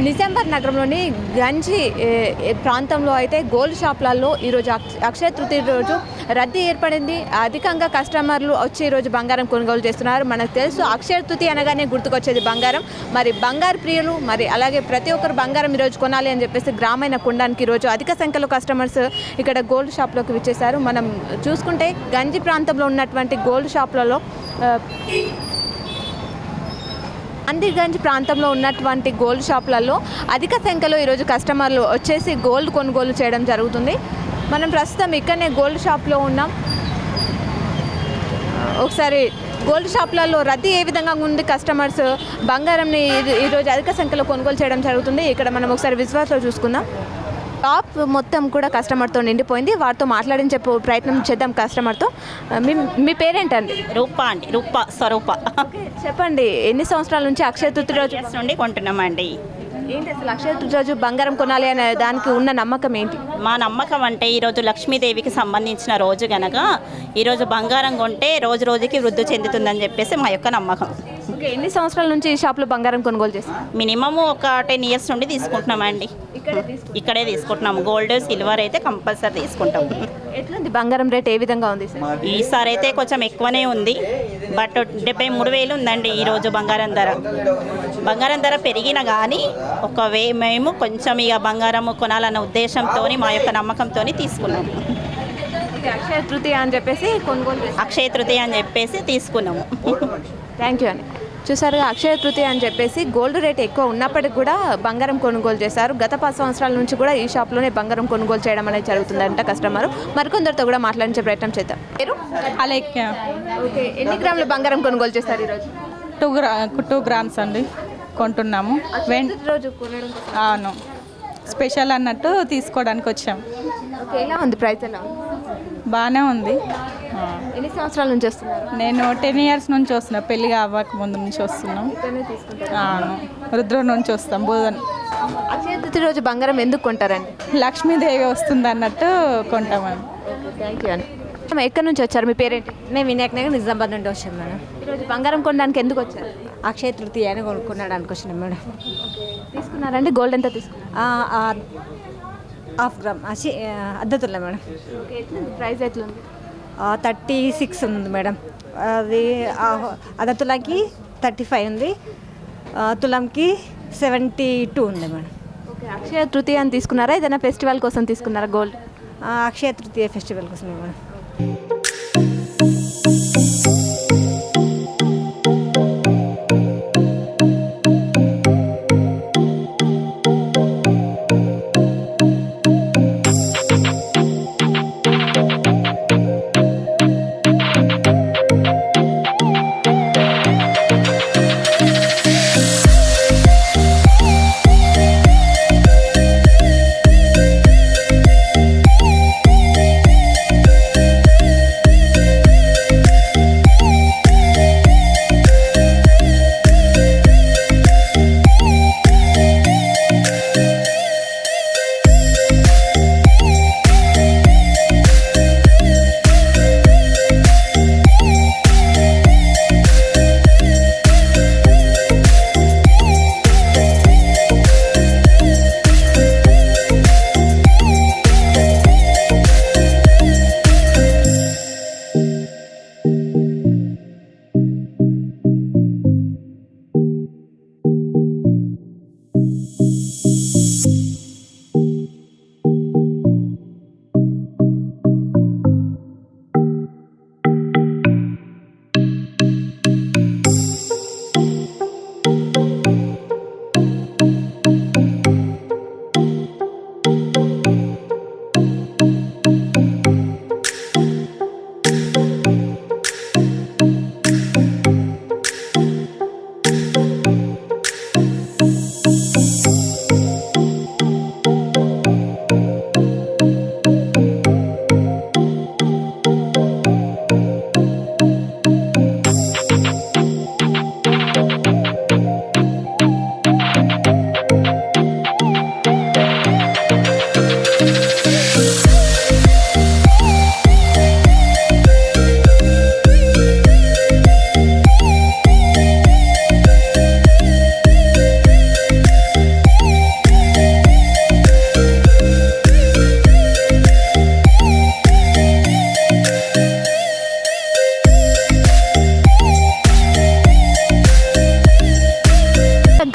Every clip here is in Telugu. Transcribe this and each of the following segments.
నిజామాబాద్ నగరంలోని గంజి ప్రాంతంలో అయితే గోల్డ్ షాప్లలో ఈరోజు అక్ష- అక్షయ తృతీయ రోజు రద్దీ ఏర్పడింది. అధికంగా కస్టమర్లు వచ్చి ఈరోజు బంగారం కొనుగోలు చేస్తున్నారు. మనకు తెలుసు అక్షయ తృతీయ అనగానే గుర్తుకొచ్చేది బంగారం. మరి బంగారు ప్రియులు మరి అలాగే ప్రతి ఒక్కరు బంగారం ఈరోజు కొనాలి అని చెప్పేసి గ్రామీణ కుండానికి ఈరోజు అధిక సంఖ్యలో కస్టమర్స్ ఇక్కడ గోల్డ్ షాప్లోకి విచ్చేశారు. మనం చూసుకుంటే గంజి ప్రాంతంలో ఉన్నటువంటి గోల్డ్ షాప్లలో గాంధీగంజ్ అందిగంజ్ ప్రాంతంలో ఉన్నటువంటి గోల్డ్ షాపులలో అధిక సంఖ్యలో ఈరోజు కస్టమర్లు వచ్చేసి గోల్డ్ కొనుగోలు చేయడం జరుగుతుంది. మనం ప్రస్తుతం ఇక్కడనే గోల్డ్ షాప్లో ఉన్నాం. ఒకసారి గోల్డ్ షాప్లలో రద్దీ ఏ విధంగా ఉంది? కస్టమర్స్ బంగారంని ఈరోజు అధిక సంఖ్యలో కొనుగోలు చేయడం జరుగుతుంది. ఇక్కడ మనం ఒకసారి విశ్వాసలో చూసుకుందాం. షాప్ మొత్తం కూడా కస్టమర్తో నిండిపోయింది. వారితో మాట్లాడించే పో- ప్రయత్నం చేద్దాం కస్టమర్తో. మీ మీ పేరేంటండి? రూప అండి. రూప స్వరూప. చెప్పండి ఎన్ని సంవత్సరాల నుంచి అక్షయ తృతీయ రోజు? నుండి కొంటున్నామండి. ఏంటి అసలు అక్షయ తృతీయ రోజు బంగారం కొనాలి అనే దానికి ఉన్న నమ్మకం ఏంటి? మా నమ్మకం అంటే ఈరోజు లక్ష్మీదేవికి సంబంధించిన రోజు గనక ఈరోజు బంగారం కొంటే రోజు రోజుకి వృద్ధి చెందుతుందని చెప్పేసి మా యొక్క నమ్మకం. ఓకే ఎన్ని సంవత్సరాల నుంచి ఈ షాప్లో బంగారం కొనుగోలు చేస్తారు మినిమం ఒక టెన్ ఇయర్స్ నుండి తీసుకుంటున్నామండి. ఇక్కడే ఇక్కడే తీసుకుంటున్నాము గోల్డ్ సిల్వర్ అయితే కంపల్సరీ తీసుకుంటాం. ఎట్లుంది? బంగారం రేట్ ఏ విధంగా ఉంది సార్? ఈసారి అయితే కొంచెం ఎక్కువనే ఉంది. బట్ డెబ్బై మూడు వేలు ఉందండి ఈరోజు బంగారం ధర. బంగారం ధర పెరిగిన కానీ ఒక వే మేము కొంచెం ఇక బంగారం కొనాలన్న ఉద్దేశంతో మా యొక్క నమ్మకంతో తీసుకున్నాము ఇది అక్షయ తృతీయ అని చెప్పేసి కొనుగోలు అక్షయ తృతీయ అని చెప్పేసి తీసుకున్నాము. థ్యాంక్ యూ అండి. చూసారుగా అక్షయ తృతీయ అని చెప్పేసి గోల్డ్ రేట్ ఎక్కువ ఉన్నప్పటికీ కూడా బంగారం కొనుగోలు చేశారు. గత పది సంవత్సరాల నుంచి కూడా ఈ షాప్లోనే బంగారం కొనుగోలు చేయడం అనేది జరుగుతుందంట కస్టమర్. మరికొందరితో కూడా మాట్లాడించే ప్రయత్నం చేద్దాం. మీరు అలెక్క ఓకే. ఎన్ని గ్రాముల బంగారం కొనుగోలు చేస్తారు ఈరోజు? టూ గ్రా టూ గ్రామ్స్ అండి కొంటున్నాము. రోజు. అవును. స్పెషల్ అన్నట్టు తీసుకోవడానికి వచ్చాం. ఓకే. ఎలా ఉంది ప్రైస్ ఎలా ఉంది? బాగానే ఉంది. ఎన్ని సంవత్సరాల నుంచి వస్తున్నారు? నేను టెన్ ఇయర్స్ నుంచి వస్తున్నా. పెళ్ళి అవ్వక ముందు నుంచి వస్తున్నాం. రుద్ర నుంచి వస్తాం. బుధన్. అక్షయ తృతీయ రోజు బంగారం ఎందుకు కొంటారండి? లక్ష్మీదేవి వస్తుంది అన్నట్టు కొంటామని. థ్యాంక్ యూ అండి. ఎక్కడి నుంచి వచ్చారు? మీ పేరేంటి? మేము వినాయక నగర్ నిజామాబాద్ నుండి వచ్చాం మేడం. ఈరోజు బంగారం కొనడానికి ఎందుకు వచ్చారు? అక్షయ తృతీయ అని కొనుక్కున్నాడానికి వచ్చినాం మేడం. తీసుకున్నారండి? గోల్డ్ ఎంత తీసుకున్నారు? ఆ, ఆ, హాఫ్ గ్రామ్ అసి అద్దతుల్లా మేడం. ప్రైస్ ఎట్లుంది? థర్టీ సిక్స్ ఉంది మేడం. అది అద్దతులాకి థర్టీ ఫైవ్ ఉంది. తులంకి సెవెంటీ టూ ఉంది మేడం. ఓకే అక్షయ తృతీయ అని తీసుకున్నారా? ఏదైనా ఫెస్టివల్ కోసం తీసుకున్నారా? గోల్డ్? అక్షయ తృతీయ ఫెస్టివల్ కోసం మేడం.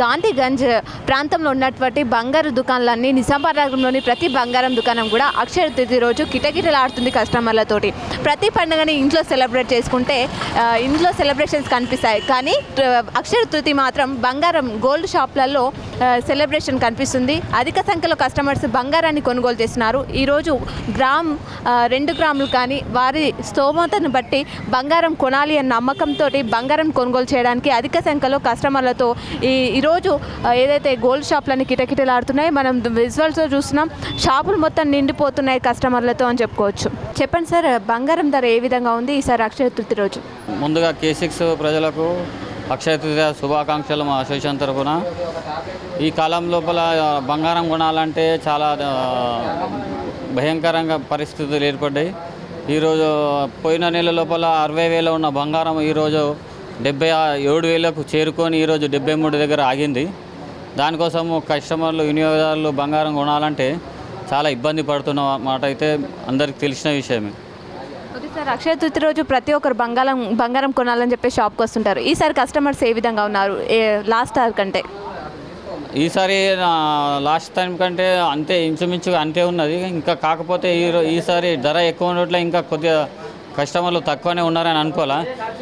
గాంధీగంజ్ ప్రాంతంలో ఉన్నటువంటి బంగారు దుకాణాలన్నీ నిజామాబాద్ నగరంలోని ప్రతి బంగారం దుకాణం కూడా అక్షయ తృతీయ రోజు కిటకిటలాడుతుంది కస్టమర్లతోటి. ప్రతి పండుగని ఇంట్లో సెలబ్రేట్ చేసుకుంటే ఇంట్లో సెలబ్రేషన్స్ కనిపిస్తాయి. కానీ అక్షయ తృతీయ మాత్రం బంగారం గోల్డ్ షాప్లలో సెలబ్రేషన్ కనిపిస్తుంది. అధిక సంఖ్యలో కస్టమర్స్ బంగారాన్ని కొనుగోలు చేస్తున్నారు. ఈరోజు గ్రామ్ రెండు గ్రాములు కానీ వారి స్తోమతను బట్టి బంగారం కొనాలి అన్న నమ్మకంతో బంగారం కొనుగోలు చేయడానికి అధిక సంఖ్యలో కస్టమర్లతో ఈ ఈరోజు ఏదైతే గోల్డ్ షాప్లని కిటకిటలాడుతున్నాయి మనం విజువల్స్లో చూస్తున్నాం. షాపులు మొత్తం నిండిపోతున్నాయి కస్టమర్లతో అని చెప్పుకోవచ్చు. చెప్పండి సార్ బంగారం ధర ఏ విధంగా ఉంది ఈసారి అక్షయ తృతీయ రోజు? ముందుగా కేసిక్స్ ప్రజలకు అక్షయ తృతీయ శుభాకాంక్షలు మా అసోసియేషన్ తరఫున. ఈ కాలం లోపల బంగారం కొనాలంటే చాలా భయంకరంగా పరిస్థితులు ఏర్పడ్డాయి. ఈరోజు పోయిన నెల లోపల అరవై వేల ఉన్న బంగారం ఈరోజు డెబ్బై ఏడు వేలకు చేరుకొని ఈరోజు డెబ్బై మూడు దగ్గర ఆగింది. దానికోసం కస్టమర్లు వినియోగదారులు బంగారం కొనాలంటే చాలా ఇబ్బంది పడుతున్న మాట అయితే అందరికి తెలిసిన విషయమే. Okay sir? అక్షయ తృతీయ రోజు ప్రతి ఒక్కరు బంగారం బంగారం కొనాలని చెప్పి షాప్కి వస్తుంటారు. ఈసారి కస్టమర్స్ ఏ విధంగా ఉన్నారు? లాస్ట్ ఇయర్ కంటే. ఈసారి లాస్ట్ టైం కంటే అంతే ఇంచుమించుగా అంతే ఉన్నది. ఇంకా కాకపోతే ఈ ఈసారి ధర ఎక్కువ ఉండట్లే ఇంకా కొద్దిగా కస్టమర్లు తక్కువనే ఉన్నారని అనుకోవాలా.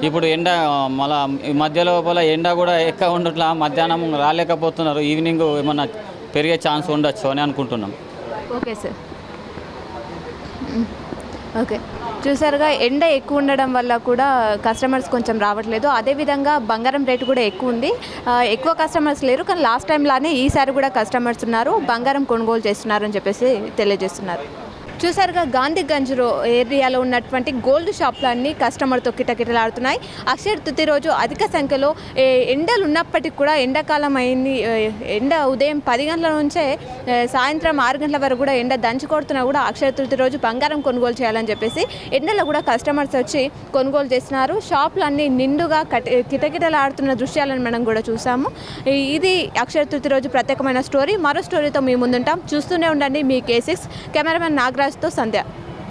ఇప్పుడు ఎండ మళ్ళా ఈ మధ్య లోపల ఎండ కూడా ఎక్కువ ఉండట్లా మధ్యాహ్నం రాలేకపోతున్నారు. ఈవినింగ్ ఏమన్నా పెరిగే ఛాన్స్ ఉండొచ్చు అని అనుకుంటున్నాం. Okay sir. ఓకే. చూసారుగా ఎండ ఎక్కువ ఉండడం వల్ల కూడా కస్టమర్స్ కొంచెం రావట్లేదు. అదేవిధంగా బంగారం రేటు కూడా ఎక్కువ ఉంది. ఎక్కువ కస్టమర్స్ లేరు కానీ లాస్ట్ టైంలానే ఈసారి కూడా కస్టమర్స్ ఉన్నారు. బంగారం కొనుగోలు చేస్తున్నారని చెప్పేసి తెలియజేస్తున్నారు. చూసారుగా గాంధీగంజ్లో ఏరియాలో ఉన్నటువంటి గోల్డ్ షాప్లన్నీ కస్టమర్తో కిటకిటలాడుతున్నాయి. అక్షయ తృతీయ రోజు అధిక సంఖ్యలో ఏ, ఎండలు ఉన్నప్పటికీ కూడా ఎండాకాలం అయింది ఎండ ఉదయం పది గంటల నుంచే సాయంత్రం ఆరు గంటల వరకు కూడా ఎండ దంచి కొడుతున్నా కూడా అక్షయ తృతీయ రోజు బంగారం కొనుగోలు చేయాలని చెప్పేసి ఎండలో కూడా కస్టమర్స్ వచ్చి కొనుగోలు చేస్తున్నారు. షాప్లన్నీ నిండుగా కిటకిటలాడుతున్న దృశ్యాలను మనం కూడా చూసాము. ఇది అక్షయ తృతీయ రోజు ప్రత్యేకమైన స్టోరీ. మరో స్టోరీతో మీ ముందుంటాం. చూస్తూనే ఉండండి మీ కేసిక్స్. కెమెరామెన్ असतो संध्या.